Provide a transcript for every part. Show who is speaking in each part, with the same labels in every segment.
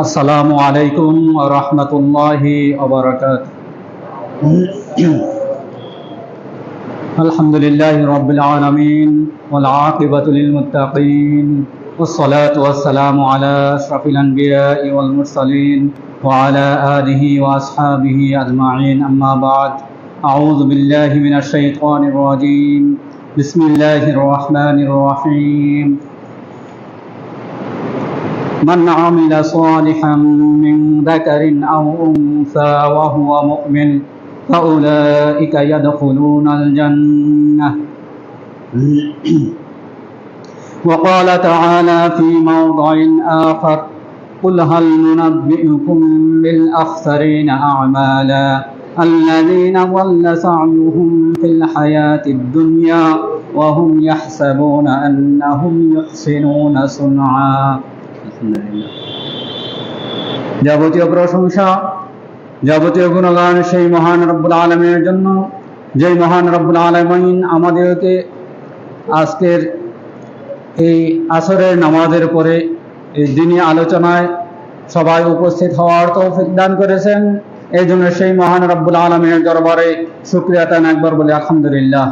Speaker 1: السلام عليكم ورحمة الله وبركاته. الحمد لله رب العالمين والعاقبة للمتقين والصلاة والسلام على أشرف الأنبياء والمرسلين وعلى آله وأصحابه أجمعين. أما بعد أعوذ بالله من الشيطان الرجيم. بسم الله الرحمن الرحيم. من عمل صالحا من ذكر أو أنثى وهو مؤمن فأولئك يدخلون الجنة. وقال تعالى في موضع آخر قل هل ننبئكم بالأخسرين أعمالا الذين ضل سعيهم في الحياة الدنيا وهم يحسبون أنهم يحسنون صنعا. যাবতীয় প্রশংসা, যাবতীয় গুণগান সেই মহান রব্বুল আলমের জন্য, যেই মহান রব্বুল আলমিন আমাদেরকে আজকের এই আসরের নামাজের পরে এই দিনী আলোচনায় সবাই উপস্থিত হওয়ার তৌফিক দান করেছেন। এই জন্য সেই মহান রব্বুল আলমের দরবারে শুক্রিয়াতান একবার বলে আলহামদুলিল্লাহ।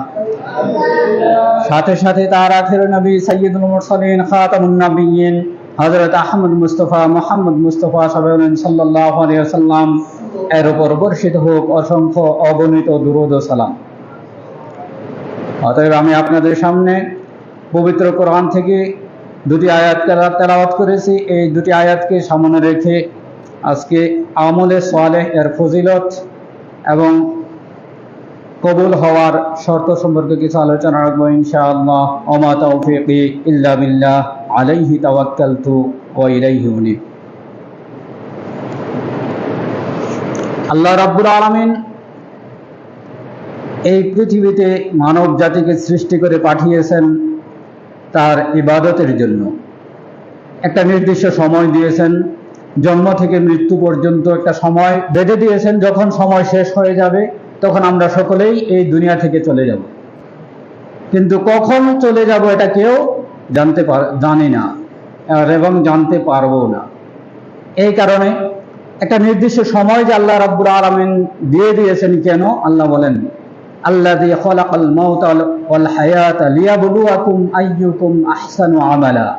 Speaker 1: সাথে সাথে তার আখের নবী সৈয়দুল মুরসালিন খাতামুন নবীন হজরত আহমদ মুস্তফা, মোহাম্মদ মুস্তফা সাবেন সাল্লাহ সাল্লাম এর উপর বর্ষিত হোক অসংখ্য অগণিত দুরুদ সালাম। অতএব আমি আপনাদের সামনে পবিত্র কোরআন থেকে দুটি আয়াত তেলা- তেলাওয়াত করেছি। এই দুটি আয়াতকে সামনে রেখে আজকে আমলে সোয়ালেহ এর ফজিলত এবং কবুল হওয়ার শর্ত সম্পর্কে কিছু আলোচনা রাখব ইনশাআল্লাহ। তৌফিকি ইল্লা বিল্লাহ। আলাইহি তাওয়াক্কালতু ওয়া ইলাইহি উনীব। আল্লাহ রাব্বুল আলামিন এই পৃথিবীতে মানব জাতিকে সৃষ্টি করে পাঠিয়েছেন তার ইবাদতের জন্য। একটা নির্দিষ্ট সময় দিয়েছেন, জন্ম থেকে মৃত্যু পর্যন্ত একটা সময় বেঁধে দিয়েছেন, যখন সময় শেষ হয়ে যাবে, তখন আমরা সকলেই এই দুনিয়া থেকে চলে যাব। কিন্তু কখন চলে যাব এটা কেউ জানতে পার, জানি না আর এবং জানতে পারব না। এই কারণে একটা নির্দিষ্ট সময় যে আল্লাহ রাব্বুল আলামিন দিয়ে দিয়েছেন কেন? আল্লাহ বলেন আল্লাহ দিয়ে হায়াত আইয়ুকুম আমালা।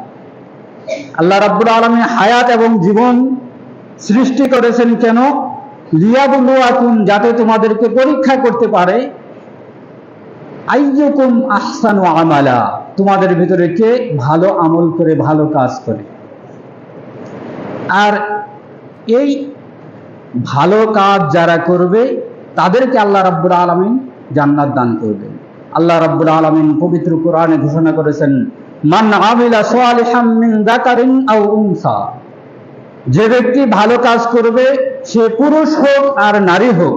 Speaker 1: আল্লাহ রাব্বুল আলামিন হায়াত এবং জীবন সৃষ্টি করেছেন কেন? লিয়াবলুয়াকুম, যাতে তোমাদেরকে পরীক্ষা করতে পারে, আইয়ুকুম আহসানু আমালা। তোমাদের ভিতরে কে ভালো আমল করে, ভালো কাজ করে? আর এই ভালো কাজ যারা করবে, তাদেরকে আল্লাহ রাব্বুল আলামিন জান্নাত দান করবেন। আল্লাহ রাব্বুল আলামিন পবিত্র কোরআনে ঘোষণা করেছেন, মান আমিলা যে ব্যক্তি ভালো কাজ করবে, সে পুরুষ হোক আর নারী হোক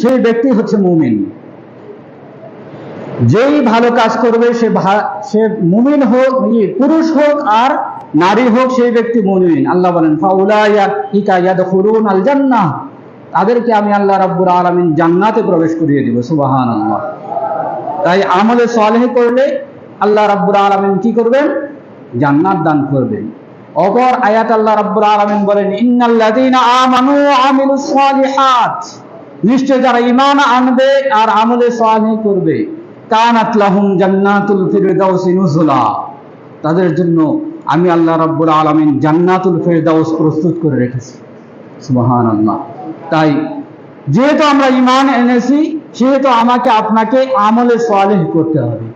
Speaker 1: সেই ব্যক্তি হচ্ছে মুমিন। যেই ভালো কাজ করবে, সে সে মুমিন হোক পুরুষ হোক আর নারী হোক, সেই ব্যক্তি মুমিন। আল্লাহ বলেন আল জান্নাহ তাদেরকে আমি আল্লাহ রাব্বুল আলামিন জান্নাতে প্রবেশ করিয়ে দিব, সুবহানাল্লাহ। তাই আমলে সালেহ করলে আল্লাহ রাব্বুল আলামিন কি করবেন? জান্নাত দান করবেন। অপর আয়াত আল্লাহ রাব্বুল আলামিন বলেন, ইন্নাল্লাযীনা নিশ্চয় যারা ঈমান আনবে আর আমলে সালেহ করবে কানাত লাহুম জান্নাতুল ফিরদাউসি নুজুলা। তাদের জন্য আমি আল্লাহ রাব্বুল আলামিন জান্নাতুল ফিরদাউস প্রস্তুত করে রেখেছি। সুবহানাল্লাহ। তাই যেহেতু আমরা ঈমান এনেছি, সেহেতু আমাকে আপনাকে আমলে সালেহ করতে হবে।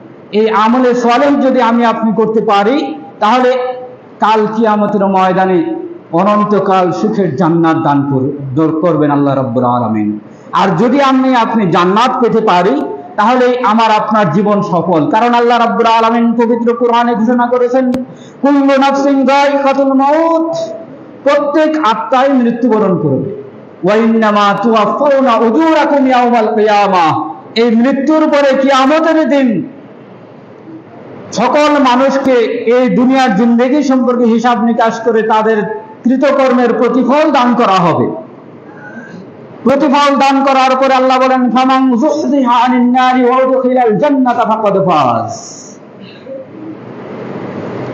Speaker 1: এই আমলে সালেহ যদি আমি আপনি করতে পারি, তাহলে কাল কিয়ামতের ময়দানে অনন্তকাল সুখের জান্নাত দান করবেন আল্লাহ রাব্বুল আলামিন। আর যদি আমি আপনি জান্নাত পেতে পারি তাহলে আমার আপনার জীবন সফল। কারণ আল্লাহ রাব্বুল আলামিন পবিত্র কোরআনে ঘোষণা করেছেন, কুল্লু নাফসিন যায়িকাতুল মাউত, প্রত্যেক আত্মাই মৃত্যুবরণ করবে। ওয়াইন্নামা তুওয়াফাউনা উজুরাকুম ইয়াউমাল কিয়ামাহ এই মৃত্যুর পরে কিয়ামতের দিন সকল মানুষকে এই দুনিয়ার জিন্দেগি সম্পর্কে হিসাব নিকাশ করে তাদের কৃতকর্মের প্রতিফল দান করা হবে। প্রতিফল দান করার পরে আল্লাহ বলেন, ফামান যুহদিহা আনিন নারি ওয়া উদখিলাল জান্নাতা ফাকাদ ফাজ।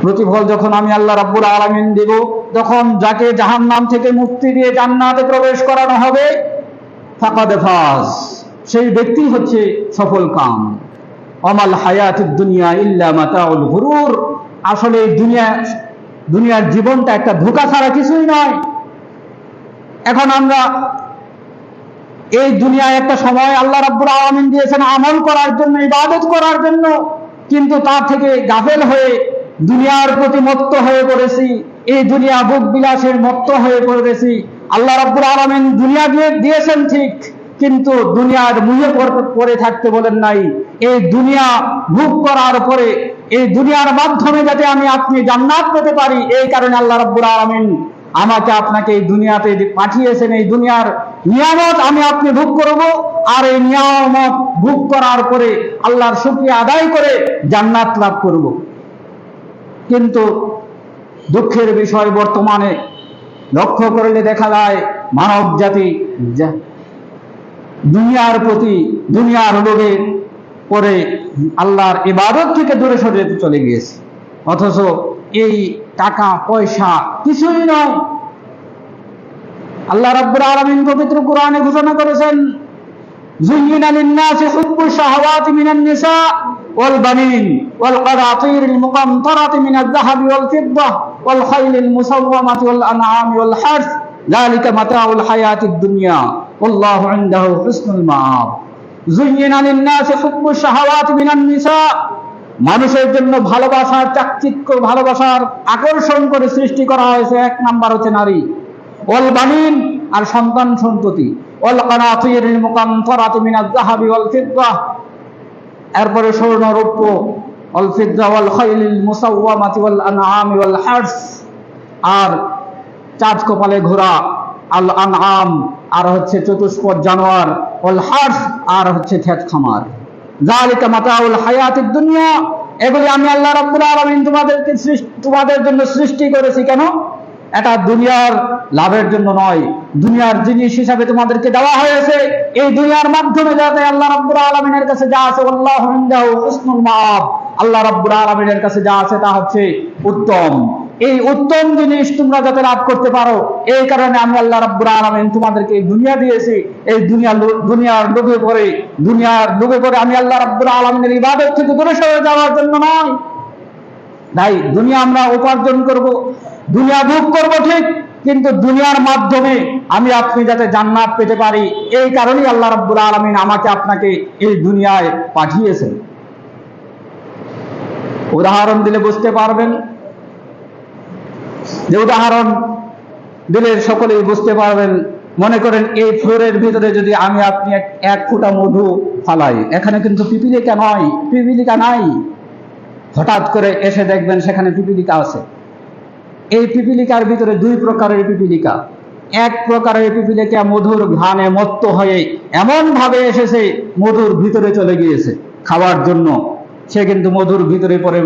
Speaker 1: প্রতিফল যখন আমি আল্লাহ রাব্বুল আলামিন দেব, তখন যাকে জাহান্নাম থেকে মুক্তি দিয়ে জান্নাতে প্রবেশ করানো হবে, ফাকাদ ফাজ। সেই ব্যক্তি হচ্ছে সফল কাম। অমাল হায়াতুদ দুনিয়া ইল্লা মাতাউল গুরুর। আসলে এই দুনিয়া, দুনিয়ার জীবনটা একটা ধোকা ছাড়া কিছুই নয়। এখন আমরা এই দুনিয়ায় একটা সময় আল্লাহ রাব্বুল আলামিন দিয়েছেন আমল করার জন্য, ইবাদত করার জন্য। কিন্তু তার থেকে গাফেল হয়ে দুনিয়ার প্রতি মত্ত হয়ে পড়েছি। এই দুনিয়া ভোগ বিলাসের মত্ত হয়ে পড়েছি। আল্লাহ রাব্বুল আলামিন দুনিয়া দিয়ে দিয়েছেন ঠিক, কিন্তু দুনিয়ার মুহে পড়- থাকতে বলেন নাই। এই দুনিয়া ভোগ করার পরে, এই দুনিয়ার মাধ্যমে যাতে আমি আপনি জান্নাত পেতে পারি, এই কারণে আল্লাহ রাব্বুল আলামিন আমাকে আপনাকে এই দুনিয়াতে পাঠিয়েছেন। এই দুনিয়ার নিয়ামত আমি আপনি ভোগ করব, আর এই নিয়ামত ভোগ করার পরে আল্লাহর শুকরিয়া আদায় করে জান্নাত লাভ করব। কিন্তু দুঃখের বিষয় বর্তমানে লক্ষ্য করলে দেখা যায় মানব জাতি দুনিয়ার প্রতি দুনিয়ার লোভে পরে আল্লাহর ইবাদত থেকে দূরে সরে চলে গিয়েছে। অথচ এই টাকা পয়সা কিছুই নয় আল্লাহ রাব্বুল আলামিন পবিত্র কোরআনে ঘোষণা করেছেন زين للناس حب الشهوات من النساء والبنين والقناطير المقنطرة من الذهب والفضة والخيل المسومة والأنعام والحرث ذلك متاع الحياة الدنيا والله عنده حسن المآب زين للناس حب الشهوات من النساء মানুষের জন্য ভালোবাসার চাকচিক্য ভালোবাসার আকর্ষণ করে সৃষ্টি করা হয়েছে এক নাম্বার হচ্ছে নারী ওয়াল বানিন আর সন্তান সন্ততি। ওয়াল কানাতিরিল মুকান্তরাতি মিনাজ যাহাবি ওয়াল ফিদ্দাহ এরপরে স্বর্ণ রৌপ্য, ওয়াল ফিদ্দা, ওয়াল খাইলিল মুসাওয়ামাতি, ওয়াল আনআমি, ওয়াল হার্স। আর চাঁদ কপালে ঘোড়া, আল আনআম, আর হচ্ছে চতুষ্পদ জানোয়ার, ওয়াল হার্স, আর হচ্ছে ক্ষেত খামার। জালিকা মাতাউল হায়াতিদ দুনিয়া। এগুলি আমি আল্লাহ রাব্বুল আলামিন তোমাদেরকে তোমাদের জন্য সৃষ্টি করেছি কেন? এটা দুনিয়ার লাভের জন্য নয়। দুনিয়ার জিনিস হিসাবে তোমাদেরকে দেওয়া হয়েছে। এই দুনিয়ার মাধ্যমে যাতে আল্লাহ রাব্বুল আলামিনের কাছে যা আছে আল্লাহু হুসনুল মাআব। আল্লাহ রাব্বুল আলামিনের কাছে যা আছে, তা হচ্ছে উত্তম। এই উত্তম জিনিস তোমরা যাতে লাভ করতে পারো, এই কারণে আমি আল্লাহ রাব্বুল আলামিন তোমাদেরকে এই দুনিয়া দিয়েছি। এই দুনিয়া দুনিয়ার লোভে পড়ে, দুনিয়ার লোভে পড়ে আমি আল্লাহ রাব্বুল আলামিনের ইবাদত থেকে দূরে সরে যাওয়ার জন্য নয়। তাই দুনিয়া আমরা উপার্জন করব। দুনিয়া ভোগ করব ঠিক, কিন্তু দুনিয়ার মাধ্যমে আমি আপনি যাতে জান্নাত পেতে পারি, এই কারণেই আল্লাহ রাব্বুল আলামিন আমাকে আপনাকে এই দুনিয়ায় পাঠিয়েছেন। উদাহরণ দিলে বুঝতে পারবেন। যে উদাহরণ দিলে সকলেই বুঝতে পারবেন। মনে করেন এই ফ্লোরের ভিতরে যদি আমি আপনি এক- ফুটা মধু ফালাই, এখানে কিন্তু পিপিলিকা নয়, পিপিলিকা নাই। হঠাৎ করে এসে দেখবেন সেখানে পিপিলিকা আছে। এই পিপিলিকার ভিতরে দুই প্রকারের পিপিলিকা। এক প্রকারের পিপিলিকা মধুর ঘ্রাণে মত্ত হয়ে এমন ভাবে এসেছে, মধুর ভিতরে চলে গিয়েছে খাওয়ার জন্য। সে কিন্তু মধুর ভিতরে পরে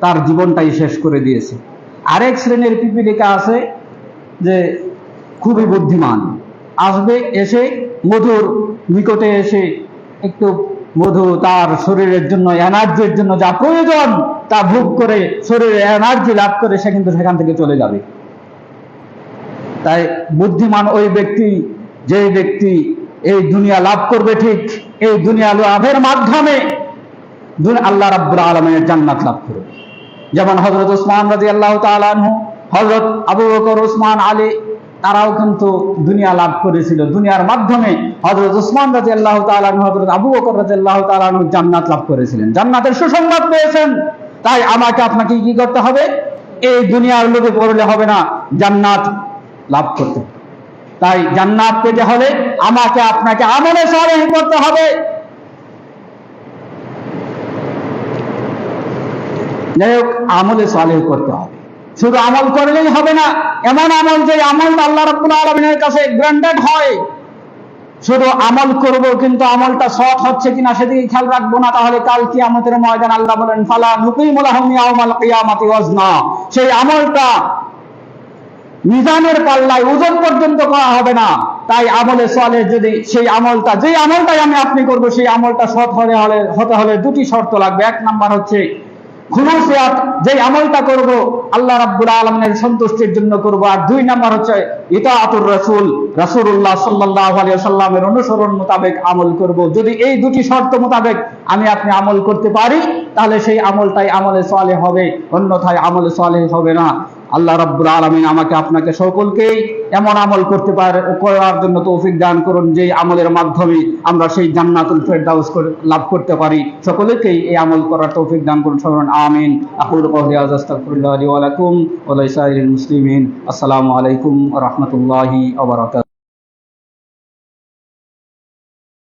Speaker 1: তার জীবনটাই শেষ করে দিয়েছে। আরেক শ্রেণির পিপিলিকা আছে যে খুবই বুদ্ধিমান। আসবে, এসে মধুর নিকটে এসে একটু মধু তার শরীরের জন্য, এনার্জির জন্য যা প্রয়োজন, তা ভোগ করে শরীরে এনার্জি লাভ করে সে কিন্তু সেখান থেকে চলে যাবে। তাই বুদ্ধিমান ওই ব্যক্তি যে ব্যক্তি এই দুনিয়া লাভ করবে ঠিক, এই দুনিয়া লাভের মাধ্যমে আল্লাহ রাব্বুল আলমের জান্নাত লাভ করবে। যেমন হজরত উসমান রাজি আল্লাহ তালানহু হজরত আবু বকর উসমান আলী তারাও কিন্তু দুনিয়া লাভ করেছিল। দুনিয়ার মাধ্যমে হজরত উসমান রাজি আল্লাহ তালানহু হজরত আবু বকর রাজি আল্লাহ তালানহু জান্নাত লাভ করেছিলেন। জান্নাতের সুসংবাদ পেয়েছেন। তাই আমাকে আপনাকে কি করতে হবে? এই দুনিয়ার লোভে পড়লে হবে না, জান্নাত লাভ করতে। তাই জান্নাত পেতে হলে আমাকে আপনাকে আমলে সালেহ করতে হবে। যাই হোক, আমলে সালেহ করতে হবে। শুধু আমল করলেই হবে না, এমন আমল যে আমল আল্লাহ রাব্বুল আলমিনের কাছে গ্রান্টেড হয়। শুধু আমল করব, কিন্তু আমলটা সৎ হচ্ছে কিনা সেদিকে খেয়াল রাখব না, তাহলে কাল কি আমাদের ময়দান আল্লাহ বলেন, ফালা নুকিমুল কিয়ামাতি ওয়াজনা। সেই আমলটা মিজানের পাল্লায় ওজন পর্যন্ত করা হবে না, তাই আমলে চলে যদি সেই আমলটা যে আমলটাই আমি আপনি করব, সেই আমলটা সৎ হলে হলে, হতে হলে দুটি শর্ত লাগবে। এক নাম্বার হচ্ছে খুলুসিয়াত যে আমলটা করব, আল্লাহ রাব্বুল আলমের সন্তুষ্টির জন্য করব। আর দুই নাম্বার হচ্ছে ইতাআতুর রাসূল, রাসূলুল্লাহ সাল্লাল্লাহু আলাইহি সাল্লামের অনুসরণ মোতাবেক আমল করব। যদি এই দুটি শর্ত মোতাবেক আমি আপনি আমল করতে পারি, তাহলে সেই আমলটাই আমলে সালেহ হবে, অন্যথায় আমলে সালেহ হবে না। আল্লাহ রাব্বুল আলমিন আমাকে আপনাকে সকলকেই এমন আমল করতে পারে, করার জন্য তৌফিক দান করুন যে আমলের মাধ্যমে আমরা সেই জান্নাতুল ফেরদাউস লাভ করতে পারি। সকলকেই এই আমল করার তৌফিক দান করুন সরণ আমিন। আকুল কওলি হাযা আলাইকুম লি ওয়া লাকুম ওয়া লিসাইরিল মুসলিমিন। আসসালামু আলাইকুম রহমতুল্লাহি বারাকাতুহু।